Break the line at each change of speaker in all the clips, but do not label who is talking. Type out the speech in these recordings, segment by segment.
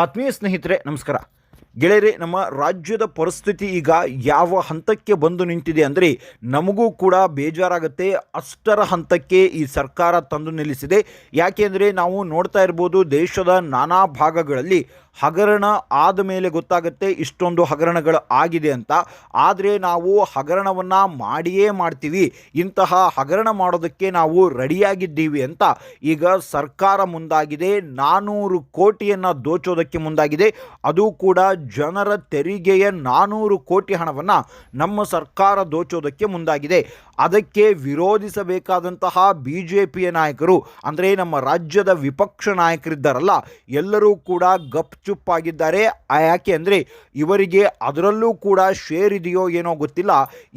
ಆತ್ಮೀಯ ಸ್ನೇಹಿತರೆ, ನಮಸ್ಕಾರ. ಗೆಳೆಯರೆ, ನಮ್ಮ ರಾಜ್ಯದ ಪರಿಸ್ಥಿತಿ ಈಗ ಯಾವ ಹಂತಕ್ಕೆ ಬಂದು ನಿಂತಿದೆ ಅಂದರೆ ನಮಗೂ ಕೂಡ ಬೇಜಾರಾಗುತ್ತೆ. ಅಷ್ಟರ ಹಂತಕ್ಕೆ ಈ ಸರ್ಕಾರ ತಂದು ನಿಲ್ಲಿಸಿದೆ. ಯಾಕೆಂದರೆ ನಾವು ನೋಡ್ತಾ ಇರ್ಬೋದು ದೇಶದ ನಾನಾ ಭಾಗಗಳಲ್ಲಿ ಹಗರಣ ಆದ ಮೇಲೆ ಗೊತ್ತಾಗುತ್ತೆ ಇಷ್ಟೊಂದು ಹಗರಣಗಳು ಆಗಿದೆ ಅಂತ. ಆದರೆ ನಾವು ಹಗರಣವನ್ನು ಮಾಡಿಯೇ ಮಾಡ್ತೀವಿ. ಇಂತಹ ಹಗರಣ ಮಾಡೋದಕ್ಕೆ ನಾವು ರೆಡಿಯಾಗಿದ್ದೀವಿ ಅಂತ. ಈಗ ಸರ್ಕಾರ ಮುಂದಾಗಿದೆ. ನಾನೂರು ಕೋಟಿಯನ್ನು ದೋಚೋದಕ್ಕೆ ಮುಂದಾಗಿದೆ. ಅದು ಕೂಡ ಜನರ ತೆರಿಗೆಯ ನಾನೂರು ಕೋಟಿ ಹಣವನ್ನು ನಮ್ಮ ಸರ್ಕಾರ ದೋಚೋದಕ್ಕೆ ಮುಂದಾಗಿದೆ. ಅದಕ್ಕೆ ವಿರೋಧಿಸಬೇಕಾದಂತಹ ಬಿ ಜೆ ಪಿಯ ನಾಯಕರು, ಅಂದರೆ ನಮ್ಮ ರಾಜ್ಯದ ವಿಪಕ್ಷ ನಾಯಕರಿದ್ದಾರಲ್ಲ, ಎಲ್ಲರೂ ಕೂಡ ಗಪ್ ಚುಪ್ಪಾಗಿದ್ದಾರೆ. ಯಾಕೆ ಅಂದರೆ ಇವರಿಗೆ ಅದರಲ್ಲೂ ಕೂಡ ಶೇರ್ ಇದೆಯೋ ಏನೋ ಗೊತ್ತಿಲ್ಲ.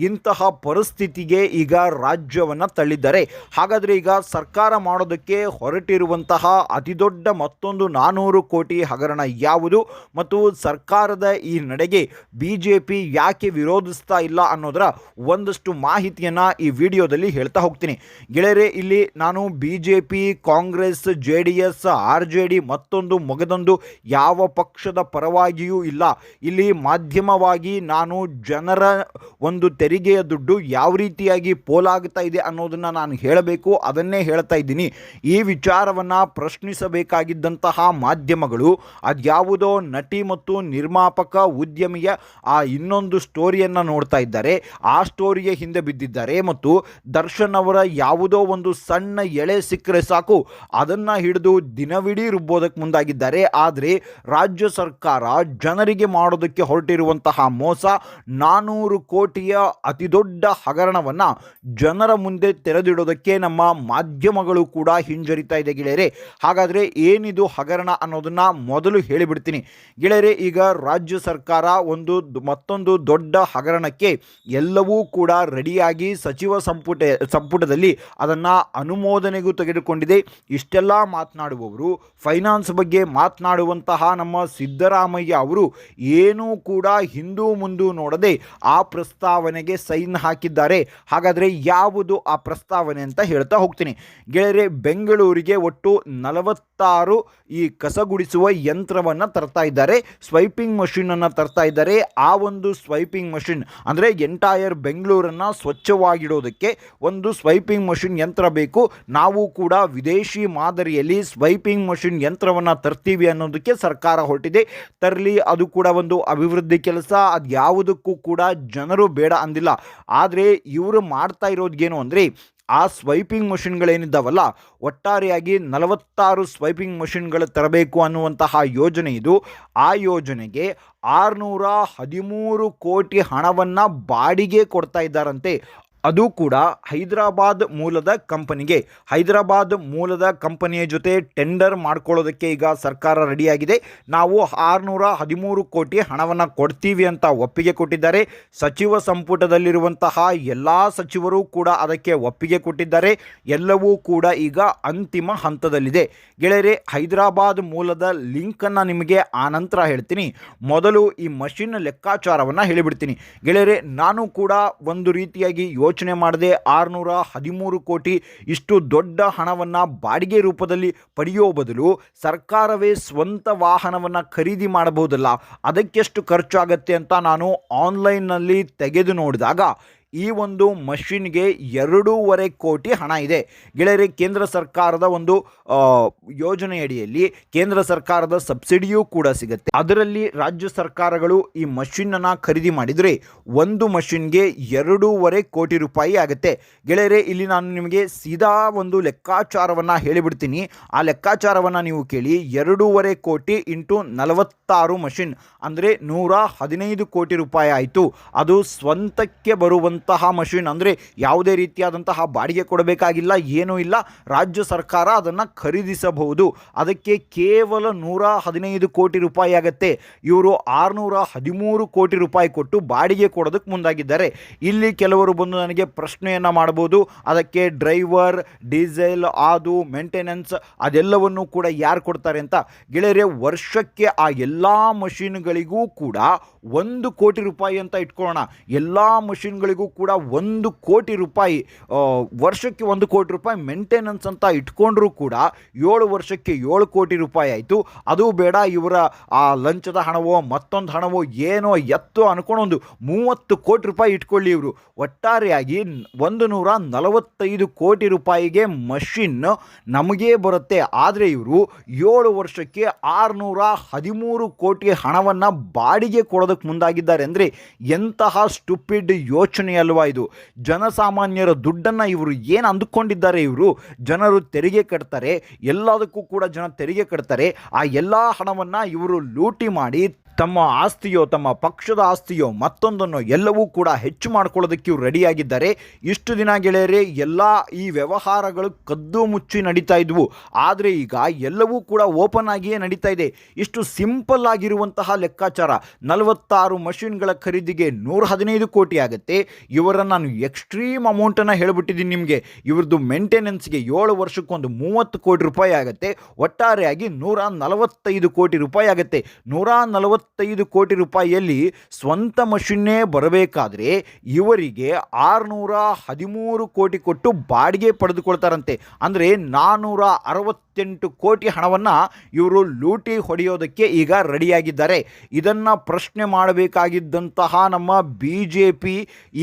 ಇಂತಹ ಪರಿಸ್ಥಿತಿಗೆ ಈಗ ರಾಜ್ಯವನ್ನು ತಳ್ಳಿದ್ದಾರೆ. ಹಾಗಾದರೆ ಈಗ ಸರ್ಕಾರ ಮಾಡೋದಕ್ಕೆ ಹೊರಟಿರುವಂತಹ ಅತಿದೊಡ್ಡ ಮತ್ತೊಂದು ನಾನೂರು ಕೋಟಿ ಹಗರಣ ಯಾವುದು? ಮತ್ತು ಸರ್ಕಾರದ ಈ ನಡೆಗೆ ಬಿ ಯಾಕೆ ವಿರೋಧಿಸ್ತಾ ಇಲ್ಲ ಅನ್ನೋದರ ಒಂದಷ್ಟು ಮಾಹಿತಿಯನ್ನು ಈ ವಿಡಿಯೋದಲ್ಲಿ ಹೇಳ್ತಾ ಹೋಗ್ತೀನಿ. ಗೆಳೆಯರೆ, ಇಲ್ಲಿ ನಾನು B J P Congress, J D S, R J D ಮತ್ತೊಂದು ಮೊಗದೊಂದು ಯಾವ ಪಕ್ಷದ ಪರವಾಗಿಯೂ ಇಲ್ಲ. ಇಲ್ಲಿ ಮಾಧ್ಯಮವಾಗಿ ನಾನು ಜನರ ಒಂದು ತೆರಿಗೆಯ ದುಡ್ಡು ಯಾವ ರೀತಿಯಾಗಿ ಪೋಲಾಗ್ತಾ ಇದೆ ಅನ್ನೋದನ್ನು ನಾನು ಹೇಳಬೇಕು, ಅದನ್ನೇ ಹೇಳ್ತಾ ಇದ್ದೀನಿ. ಈ ವಿಚಾರವನ್ನು ಪ್ರಶ್ನಿಸಬೇಕಾಗಿದ್ದಂತಹ ಮಾಧ್ಯಮಗಳು, ಅದ್ಯಾವುದೋ ನಟಿ ಮತ್ತು ನಿರ್ಮಾಪಕ ಉದ್ಯಮಿಯ ಆ ಇನ್ನೊಂದು ಸ್ಟೋರಿಯನ್ನು ನೋಡ್ತಾ ಇದ್ದಾರೆ. ಆ ಸ್ಟೋರಿಯ ಹಿಂದೆ ಬಿದ್ದಿದ್ದಾರೆ ಮತ್ತು ದರ್ಶನ್ ಅವರ ಯಾವುದೋ ಒಂದು ಸಣ್ಣ ಎಳೆ ಸಿಕ್ಕರೆ ಸಾಕು, ಅದನ್ನು ಹಿಡಿದು ದಿನವಿಡೀ ರುಬ್ಬೋದಕ್ಕೆ ಮುಂದಾಗಿದ್ದಾರೆ. ಆದರೆ ರಾಜ್ಯ ಸರ್ಕಾರ ಜನರಿಗೆ ಮಾಡೋದಕ್ಕೆ ಹೊರಟಿರುವಂತಹ ಮೋಸ ನಾನೂರು ಕೋಟಿಯ ಅತಿದೊಡ್ಡ ಹಗರಣವನ್ನು ಜನರ ಮುಂದೆ ತೆರೆದಿಡೋದಕ್ಕೆ ನಮ್ಮ ಮಾಧ್ಯಮಗಳು ಕೂಡ ಹಿಂಜರಿತಾ ಇದೆ ಗೆಳೆಯರೆ. ಹಾಗಾದರೆ ಏನಿದು ಹಗರಣ ಅನ್ನೋದನ್ನು ಮೊದಲು ಹೇಳಿಬಿಡ್ತೀನಿ. ಗೆಳೆಯರೆ, ಈಗ ರಾಜ್ಯ ಸರ್ಕಾರ ಒಂದು ಮತ್ತೊಂದು ದೊಡ್ಡ ಹಗರಣಕ್ಕೆ ಎಲ್ಲವೂ ಕೂಡ ರೆಡಿಯಾಗಿ ಸಚಿವ ಸಂಪುಟ, ಸಂಪುಟದಲ್ಲಿ ಅದನ್ನು ಅನುಮೋದನೆಗೂ ತೆಗೆದುಕೊಂಡಿದೆ. ಇಷ್ಟೆಲ್ಲ ಮಾತನಾಡುವವರು, ಫೈನಾನ್ಸ್ ಬಗ್ಗೆ ಮಾತನಾಡುವಂತಹ ನಮ್ಮ ಸಿದ್ದರಾಮಯ್ಯ ಅವರು ಏನೂ ಕೂಡ ಹಿಂದೂ ಮುಂದೂ ನೋಡದೆ ಆ ಪ್ರಸ್ತಾವನೆಗೆ ಸೈನ್ ಹಾಕಿದ್ದಾರೆ. ಹಾಗಾದರೆ ಯಾವುದು ಆ ಪ್ರಸ್ತಾವನೆ ಅಂತ ಹೇಳ್ತಾ ಹೋಗ್ತೀನಿ. ಗೆಳೆಯರೆ, ಬೆಂಗಳೂರಿಗೆ ಒಟ್ಟು ನಲವತ್ತಾರು ಈ ಕಸಗುಡಿಸುವ ಯಂತ್ರವನ್ನು ತರ್ತಾ ಇದ್ದಾರೆ. ಸ್ವೈಪಿಂಗ್ ಮಷಿನನ್ನು ತರ್ತಾ ಇದ್ದಾರೆ. ಆ ಒಂದು ಸ್ವೈಪಿಂಗ್ ಮಷಿನ್ ಅಂದರೆ ಎಂಟೈರ್ ಬೆಂಗಳೂರನ್ನು ಸ್ವಚ್ಛವಾಗಿಡೋದಕ್ಕೆ ಒಂದು ಸ್ವೈಪಿಂಗ್ ಮಷಿನ್ ಯಂತ್ರ ಬೇಕು. ನಾವು ಕೂಡ ವಿದೇಶಿ ಮಾದರಿಯಲ್ಲಿ ಸ್ವೈಪಿಂಗ್ ಮಷಿನ್ ಯಂತ್ರವನ್ನು ತರ್ತೀವಿ ಅನ್ನೋದಕ್ಕೆ ಸರ್ಕಾರ ಹೊರಟಿದೆ. ತರಲಿ ಅದು ಕೂಡ ಒಂದು ಅಭಿವೃದ್ಧಿ ಕೆಲಸ, ಅದು ಯಾವುದಕ್ಕೂ ಕೂಡ ಜನರು ಬೇಡ ಅಂದಿಲ್ಲ. ಆದರೆ ಇವರು ಮಾಡ್ತಾ ಇರೋದ್ಗೇನು ಅಂದರೆ, ಆ ಸ್ವೈಪಿಂಗ್ ಮಷಿನ್ಗಳೇನಿದ್ದಾವಲ್ಲ ಒಟ್ಟಾರೆಯಾಗಿ ನಲವತ್ತಾರು ಸ್ವೈಪಿಂಗ್ ಮಷಿನ್ಗಳು ತರಬೇಕು ಅನ್ನುವಂತಹ ಯೋಜನೆ ಇದು. ಆ ಯೋಜನೆಗೆ ಆರುನೂರ ಹದಿಮೂರು ಕೋಟಿ ಹಣವನ್ನು ಬಾಡಿಗೆ ಕೊಡ್ತಾ ಇದ್ದಾರಂತೆ. ಅದು ಕೂಡ ಹೈದರಾಬಾದ್ ಮೂಲದ ಕಂಪನಿಗೆ. ಹೈದರಾಬಾದ್ ಮೂಲದ ಕಂಪನಿಯ ಜೊತೆ ಟೆಂಡರ್ ಮಾಡ್ಕೊಳ್ಳೋದಕ್ಕೆ ಈಗ ಸರ್ಕಾರ ರೆಡಿಯಾಗಿದೆ. ನಾವು ಆರುನೂರ ಹದಿಮೂರು ಕೋಟಿ ಹಣವನ್ನು ಕೊಡ್ತೀವಿ ಅಂತ ಒಪ್ಪಿಗೆ ಕೊಟ್ಟಿದ್ದಾರೆ. ಸಚಿವ ಸಂಪುಟದಲ್ಲಿರುವಂತಹ ಎಲ್ಲ ಸಚಿವರು ಕೂಡ ಅದಕ್ಕೆ ಒಪ್ಪಿಗೆ ಕೊಟ್ಟಿದ್ದಾರೆ. ಎಲ್ಲವೂ ಕೂಡ ಈಗ ಅಂತಿಮ ಹಂತದಲ್ಲಿದೆ. ಗೆಳೆಯರೆ, ಹೈದರಾಬಾದ್ ಮೂಲದ ಲಿಂಕನ್ನು ನಿಮಗೆ ಆನಂತರ ಹೇಳ್ತೀನಿ. ಮೊದಲು ಈ ಮಷಿನ್ ಲೆಕ್ಕಾಚಾರವನ್ನು ಹೇಳಿಬಿಡ್ತೀನಿ. ಗೆಳೆಯರೆ, ನಾನು ಕೂಡ ಒಂದು ರೀತಿಯಾಗಿ ಮಾಡದೆ ಆರುನೂರ ಹದಿಮೂರು ಕೋಟಿ ಇಷ್ಟು ದೊಡ್ಡ ಹಣವನ್ನು ಬಾಡಿಗೆ ರೂಪದಲ್ಲಿ ಪಡೆಯೋ ಬದಲು ಸರ್ಕಾರವೇ ಸ್ವಂತ ವಾಹನವನ್ನು ಖರೀದಿ ಮಾಡಬಹುದಲ್ಲ? ಅದಕ್ಕೆಷ್ಟು ಖರ್ಚಾಗತ್ತೆ ಅಂತ ನಾನು ಆನ್ಲೈನ್ನಲ್ಲಿ ತೆಗೆದು ನೋಡಿದಾಗ ಈ ಒಂದು ಮಷಿನ್ಗೆ ಎರಡೂವರೆ ಕೋಟಿ ಹಣ ಇದೆ. ಗೆಳೆಯರೆ, ಕೇಂದ್ರ ಸರ್ಕಾರದ ಒಂದು ಯೋಜನೆಯಡಿಯಲ್ಲಿ ಕೇಂದ್ರ ಸರ್ಕಾರದ ಸಬ್ಸಿಡಿಯೂ ಕೂಡ ಸಿಗುತ್ತೆ. ಅದರಲ್ಲಿ ರಾಜ್ಯ ಸರ್ಕಾರಗಳು ಈ ಮಷಿನ್ನ ಖರೀದಿ ಮಾಡಿದರೆ ಒಂದು ಮಷಿನ್ಗೆ ಎರಡೂವರೆ ಕೋಟಿ ರೂಪಾಯಿ ಆಗುತ್ತೆ. ಗೆಳೆಯರೆ, ಇಲ್ಲಿ ನಾನು ನಿಮಗೆ ಸೀದಾ ಒಂದು ಲೆಕ್ಕಾಚಾರವನ್ನು ಹೇಳಿಬಿಡ್ತೀನಿ. ಆ ಲೆಕ್ಕಾಚಾರವನ್ನು ನೀವು ಕೇಳಿ ಎರಡೂವರೆ ಕೋಟಿ ಇಂಟು ನಲವತ್ತಾರು ಮಷಿನ್, ಅಂದರೆ ನೂರ ಹದಿನೈದು ಕೋಟಿ ರೂಪಾಯಿ ಆಯಿತು. ಅದು ಸ್ವಂತಕ್ಕೆ ಬರುವಂತಹ ಮಷಿನ್ ಅಂದರೆ ಯಾವುದೇ ರೀತಿಯಾದಂತಹ ಬಾಡಿಗೆ ಕೊಡಬೇಕಾಗಿಲ್ಲ, ಏನೂ ಇಲ್ಲ. ರಾಜ್ಯ ಸರ್ಕಾರ ಅದನ್ನು ಖರೀದಿಸಬಹುದು. ಅದಕ್ಕೆ ಕೇವಲ ನೂರ ಹದಿನೈದು ಕೋಟಿ ರೂಪಾಯಿ ಆಗತ್ತೆ. ಇವರು ಆರುನೂರ ಹದಿಮೂರು ಕೋಟಿ ರೂಪಾಯಿ ಕೊಟ್ಟು ಬಾಡಿಗೆ ಕೊಡೋದಕ್ಕೆ ಮುಂದಾಗಿದ್ದಾರೆ. ಇಲ್ಲಿ ಕೆಲವರು ಬಂದು ನನಗೆ ಪ್ರಶ್ನೆಯನ್ನು ಮಾಡ್ಬೋದು. ಅದಕ್ಕೆ ಡ್ರೈವರ್, ಡೀಸೆಲ್ ಅದು ಮೇಂಟೆನೆನ್ಸ್ ಅದೆಲ್ಲವನ್ನು ಕೂಡ ಯಾರು ಕೊಡ್ತಾರೆ ಅಂತ. ಗೆಳೆಯರೆ, ವರ್ಷಕ್ಕೆ ಆ ಎಲ್ಲ ಮಷೀನ್ಗಳಿಗೂ ಕೂಡ ಒಂದು ಕೋಟಿ ರೂಪಾಯಿ ಅಂತ ಇಟ್ಕೊಳ್ಳೋಣ. ಎಲ್ಲ ಮಷಿನ್ಗಳಿಗೂ ಕೂಡ ಒಂದು ಕೋಟಿ ರೂಪಾಯಿ ವರ್ಷಕ್ಕೆ ಒಂದು ಕೋಟಿ ರೂಪಾಯಿ ಮೇಂಟೆನೆನ್ಸ್ ಅಂತ ಇಟ್ಕೊಂಡ್ರೂ ಕೂಡ ಏಳು ವರ್ಷಕ್ಕೆ ಏಳು ಕೋಟಿ ರೂಪಾಯಿ ಆಯಿತು. ಅದು ಬೇಡ, ಇವರ, ಆ, ಲಂಚದ ಹಣವೋ, ಮತ್ತೊಂದು ಹಣವೋ ಏನೋ ಎತ್ತೋ ಅನ್ಕೊಂಡೊಂದು ಮೂವತ್ತು ಕೋಟಿ ರೂಪಾಯಿ ಇಟ್ಕೊಳ್ಳಿ ಇವರು. ಒಟ್ಟಾರೆಯಾಗಿ ಒಂದು ನೂರ ನಲವತ್ತೈದು ಕೋಟಿ ರೂಪಾಯಿಗೆ ಮಷಿನ್ ನಮಗೇ ಬರುತ್ತೆ. ಆದರೆ ಇವರು ಏಳು ವರ್ಷಕ್ಕೆ ಆರುನೂರ ಹದಿಮೂರು ಕೋಟಿ ಹಣವನ್ನು ಬಾಡಿಗೆ ಕೊಡೋದಕ್ಕೆ ಮುಂದಾಗಿದ್ದಾರೆ ಅಂದರೆ ಎಂತಹ ಸ್ಟುಪಿಡ್ ಯೋಚನೆ ಅಲ್ವಾ ಇದು? ಜನಸಾಮಾನ್ಯರ ದುಡ್ಡನ್ನು ಇವರು ಏನು ಅಂದುಕೊಂಡಿದ್ದಾರೆ ಇವರು? ಜನರು ತೆರಿಗೆ ಕಟ್ತಾರೆ, ಎಲ್ಲದಕ್ಕೂ ಕೂಡ ಜನ ತೆರಿಗೆ ಕಟ್ತಾರೆ, ಆ ಎಲ್ಲ ಹಣವನ್ನು ಇವರು ಲೂಟಿ ಮಾಡಿ ತಮ್ಮ ಆಸ್ತಿಯೋ, ತಮ್ಮ ಪಕ್ಷದ ಆಸ್ತಿಯೋ, ಮತ್ತೊಂದನ್ನು ಎಲ್ಲವೂ ಕೂಡ ಹೆಚ್ಚು ಮಾಡ್ಕೊಳ್ಳೋದಕ್ಕೆ ರೆಡಿಯಾಗಿದ್ದಾರೆ. ಇಷ್ಟು ದಿನ ಗೆಳೆಯರೆ, ಎಲ್ಲ ಈ ವ್ಯವಹಾರಗಳು ಕದ್ದು ಮುಚ್ಚಿ ನಡೀತಾ ಇದ್ವು. ಆದರೆ ಈಗ ಎಲ್ಲವೂ ಕೂಡ ಓಪನ್ ಆಗಿಯೇ ನಡೀತಾ ಇದೆ. ಇಷ್ಟು ಸಿಂಪಲ್ ಆಗಿರುವಂತಹ ಲೆಕ್ಕಾಚಾರ. ನಲವತ್ತಾರು ಮಷಿನ್ಗಳ ಖರೀದಿಗೆ ನೂರ ಹದಿನೈದು ಕೋಟಿ ಆಗುತ್ತೆ. ಇವರ ನಾನು ಎಕ್ಸ್ಟ್ರೀಮ್ ಅಮೌಂಟನ್ನು ಹೇಳಿಬಿಟ್ಟಿದ್ದೀನಿ ನಿಮಗೆ. ಇವ್ರದ್ದು ಮೇಂಟೆನೆನ್ಸ್ಗೆ ಏಳು ವರ್ಷಕ್ಕೊಂದು ಮೂವತ್ತು ಕೋಟಿ ರೂಪಾಯಿ ಆಗುತ್ತೆ. ಒಟ್ಟಾರೆಯಾಗಿ ನೂರ ನಲವತ್ತೈದು ಕೋಟಿ ರೂಪಾಯಿ ಆಗುತ್ತೆ. ನೂರ ನಲವತ್ತೈದು ಕೋಟಿ ರೂಪಾಯಿಯಲ್ಲಿ ಸ್ವಂತ ಮಷಿನ್ನೇ ಬರಬೇಕಾದ್ರೆ ಇವರಿಗೆ ಆರುನೂರ ಹದಿಮೂರು ಕೋಟಿ ಕೊಟ್ಟು ಬಾಡಿಗೆ ಪಡೆದುಕೊಳ್ತಾರಂತೆ. ಅಂದರೆ ನಾನ್ನೂರ ಅರವತ್ತೆಂಟು ಕೋಟಿ ಹಣವನ್ನು ಇವರು ಲೂಟಿ ಹೊಡೆಯೋದಕ್ಕೆ ಈಗ ರೆಡಿಯಾಗಿದ್ದಾರೆ. ಇದನ್ನು ಪ್ರಶ್ನೆ ಮಾಡಬೇಕಾಗಿದ್ದಂತಹ ನಮ್ಮ ಬಿ ಜೆ ಪಿ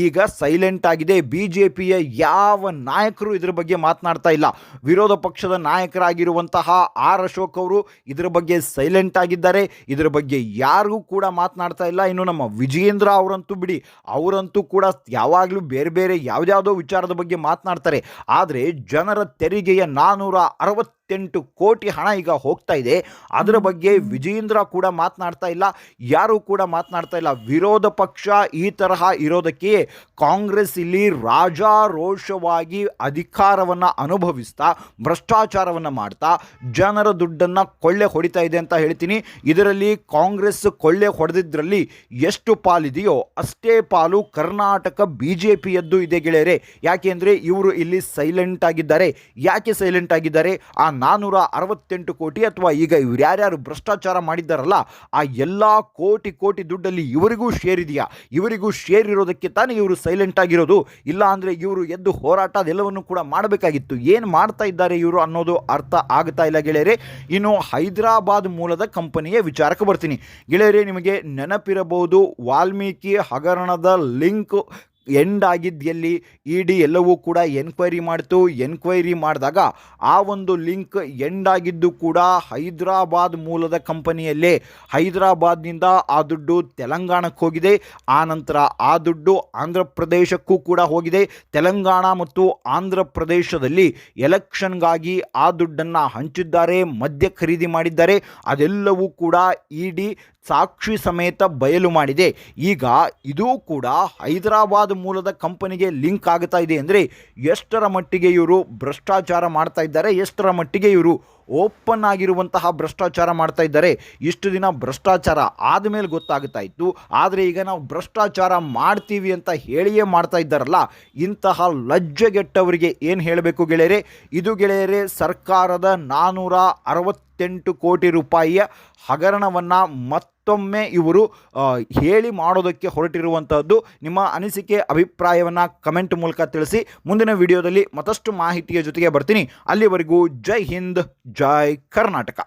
ಈಗ ಸೈಲೆಂಟ್ ಆಗಿದೆ. ಬಿ ಜೆ ಪಿಯ ಯಾವ ನಾಯಕರು ಇದರ ಬಗ್ಗೆ ಮಾತನಾಡ್ತಾ ಇಲ್ಲ. ವಿರೋಧ ಪಕ್ಷದ ನಾಯಕರಾಗಿರುವಂತಹ ಆರ್ ಅಶೋಕ್ ಅವರು ಇದರ ಬಗ್ಗೆ ಸೈಲೆಂಟ್ ಆಗಿದ್ದಾರೆ. ಇದರ ಬಗ್ಗೆ ಯಾರಿಗೂ ಕೂಡ ಮಾತನಾಡ್ತಾ ಇಲ್ಲ. ಇನ್ನು ನಮ್ಮ ವಿಜಯೇಂದ್ರ ಅವರಂತೂ ಬಿಡಿ, ಅವರಂತೂ ಕೂಡ ಯಾವಾಗಲೂ ಬೇರೆ ಬೇರೆ ಯಾವುದ್ಯಾವುದೋ ವಿಚಾರದ ಬಗ್ಗೆ ಮಾತನಾಡ್ತಾರೆ. ಆದರೆ ಜನರ ತೆರಿಗೆಯ ನಾನ್ನೂರ ಅರವತ್ತೆಂಟು ಕೋಟಿ ಹಣ ಈಗ ಹೋಗ್ತಾ ಇದೆ. ಅದರ ಬಗ್ಗೆ ವಿಜೇಂದ್ರ ಕೂಡ ಮಾತನಾಡ್ತಾ ಇಲ್ಲ. ಯಾರೂ ಕೂಡ ಮಾತನಾಡ್ತಾ ಇಲ್ಲ. ವಿರೋಧ ಪಕ್ಷ ಈ ತರಹ ಇರೋದಕ್ಕೆ ಕಾಂಗ್ರೆಸ್ ಇಲ್ಲಿ ರಾಜಾರೋಷವಾಗಿ ಅಧಿಕಾರವನ್ನು ಅನುಭವಿಸ್ತಾ ಭ್ರಷ್ಟಾಚಾರವನ್ನು ಮಾಡ್ತಾ ಜನರ ದುಡ್ಡನ್ನು ಕೊಳ್ಳೆ ಹೊಡಿತಾ ಇದೆ ಅಂತ ಹೇಳ್ತೀನಿ. ಇದರಲ್ಲಿ ಕಾಂಗ್ರೆಸ್ ಕೊಳ್ಳೆ ಹೊಡೆದಿದ್ರಲ್ಲಿ ಎಷ್ಟು ಪಾಲಿದೆಯೋ ಅಷ್ಟೇ ಪಾಲು ಕರ್ನಾಟಕ ಬಿ ಜೆ ಪಿಯದ್ದು ಇದೆ ಗೆಳೆಯರೆ. ಯಾಕೆ ಅಂದರೆ ಇವರು ಇಲ್ಲಿ ಸೈಲೆಂಟ್ ಆಗಿದ್ದಾರೆ. ಯಾಕೆ ಸೈಲೆಂಟ್ ಆಗಿದ್ದಾರೆ? ಆ ನಾನ್ನೂರ ಅರವತ್ತೆಂಟು ಕೋಟಿ ಅಥವಾ ಈಗ ಇವ್ರು ಯಾರ್ಯಾರು ಭ್ರಷ್ಟಾಚಾರ ಮಾಡಿದ್ದಾರಲ್ಲ, ಆ ಎಲ್ಲ ಕೋಟಿ ಕೋಟಿ ದುಡ್ಡಲ್ಲಿ ಇವರಿಗೂ ಶೇರ್ ಇದೆಯಾ? ಇವರಿಗೂ ಶೇರ್ ಇರೋದಕ್ಕೆ ತಾನೇ ಇವರು ಸೈಲೆಂಟ್ ಆಗಿರೋದು? ಇಲ್ಲ ಅಂದರೆ ಇವರು ಎದ್ದು ಹೋರಾಟ ಅದೆಲ್ಲವನ್ನು ಕೂಡ ಮಾಡಬೇಕಾಗಿತ್ತು. ಏನು ಮಾಡ್ತಾ ಇದ್ದಾರೆ ಇವರು ಅನ್ನೋದು ಅರ್ಥ ಆಗ್ತಾ ಇಲ್ಲ ಗೆಳೆಯರೆ. ಇನ್ನು ಹೈದರಾಬಾದ್ ಮೂಲದ ಕಂಪನಿಯ ವಿಚಾರಕ್ಕೆ ಬರ್ತೀನಿ. ಗೆಳೆಯರೆ, ನಿಮಗೆ ನೆನಪಿರಬಹುದು ವಾಲ್ಮೀಕಿ ಹಗರಣದ ಲಿಂಕ್ ಎಂಡ್ ಆಗಿದ್ದು ಎಲ್ಲಿ ಇ ಡಿ ಎಲ್ಲವೂ ಕೂಡ ಎನ್ಕ್ವೈರಿ ಮಾಡಿತು. ಎನ್ಕ್ವೈರಿ ಮಾಡಿದಾಗ ಆ ಒಂದು ಲಿಂಕ್ ಎಂಡ್ ಆಗಿದ್ದು ಕೂಡ ಹೈದರಾಬಾದ್ ಮೂಲದ ಕಂಪನಿಯಲ್ಲೇ. ಹೈದರಾಬಾದ್ನಿಂದ ಆ ದುಡ್ಡು ತೆಲಂಗಾಣಕ್ಕೆ ಹೋಗಿದೆ. ಆ ನಂತರ ಆ ದುಡ್ಡು ಆಂಧ್ರ ಪ್ರದೇಶಕ್ಕೂ ಕೂಡ ಹೋಗಿದೆ. ತೆಲಂಗಾಣ ಮತ್ತು ಆಂಧ್ರ ಪ್ರದೇಶದಲ್ಲಿ ಎಲೆಕ್ಷನ್ಗಾಗಿ ಆ ದುಡ್ಡನ್ನು ಹಂಚಿದ್ದಾರೆ, ಮದ್ಯ ಖರೀದಿ ಮಾಡಿದ್ದಾರೆ. ಅದೆಲ್ಲವೂ ಕೂಡ ಇ ಡಿ ಸಾಕ್ಷಿ ಸಮೇತ ಬಯಲು ಮಾಡಿದೆ. ಈಗ ಇದೂ ಕೂಡ ಹೈದರಾಬಾದ್ ಮೂಲದ ಕಂಪನಿಗೆ ಲಿಂಕ್ ಆಗ್ತಾ ಇದೆ. ಅಂದರೆ ಎಷ್ಟರ ಮಟ್ಟಿಗೆ ಇವರು ಭ್ರಷ್ಟಾಚಾರ ಮಾಡ್ತಾ ಇದ್ದಾರೆ, ಎಷ್ಟರ ಮಟ್ಟಿಗೆ ಇವರು ಓಪನ್ ಆಗಿರುವಂತಹ ಭ್ರಷ್ಟಾಚಾರ ಮಾಡ್ತಾ ಇದ್ದಾರೆ. ಇಷ್ಟು ದಿನ ಭ್ರಷ್ಟಾಚಾರ ಆದಮೇಲೆ ಗೊತ್ತಾಗ್ತಾ ಇತ್ತು. ಆದರೆ ಈಗ ನಾವು ಭ್ರಷ್ಟಾಚಾರ ಮಾಡ್ತೀವಿ ಅಂತ ಹೇಳಿಯೇ ಮಾಡ್ತಾ ಇದ್ದಾರಲ್ಲ. ಇಂತಹ ಲಜ್ಜೆಗೆಟ್ಟವರಿಗೆ ಏನು ಹೇಳಬೇಕು ಗೆಳೆಯರೆ? ಇದು ಗೆಳೆಯರೆ, ಸರ್ಕಾರದ ನಾನ್ನೂರ ಅರವತ್ತೆಂಟು ಕೋಟಿ ರೂಪಾಯಿಯ ಹಗರಣವನ್ನು ಮತ್ತೊಮ್ಮೆ ಇವರು ಹೇಳಿ ಮಾಡೋದಕ್ಕೆ ಹೊರಟಿರುವಂಥದ್ದು ನಿಮ್ಮ ಅನಿಸಿಕೆ, ಅಭಿಪ್ರಾಯವನ್ನು ಕಮೆಂಟ್ ಮೂಲಕ ತಿಳಿಸಿ. ಮುಂದಿನ ವಿಡಿಯೋದಲ್ಲಿ ಮತ್ತಷ್ಟು ಮಾಹಿತಿಯ ಜೊತೆಗೆ ಬರ್ತೀನಿ. ಅಲ್ಲಿವರೆಗೂ ಜೈ ಹಿಂದ್, ಜೈ ಕರ್ನಾಟಕ.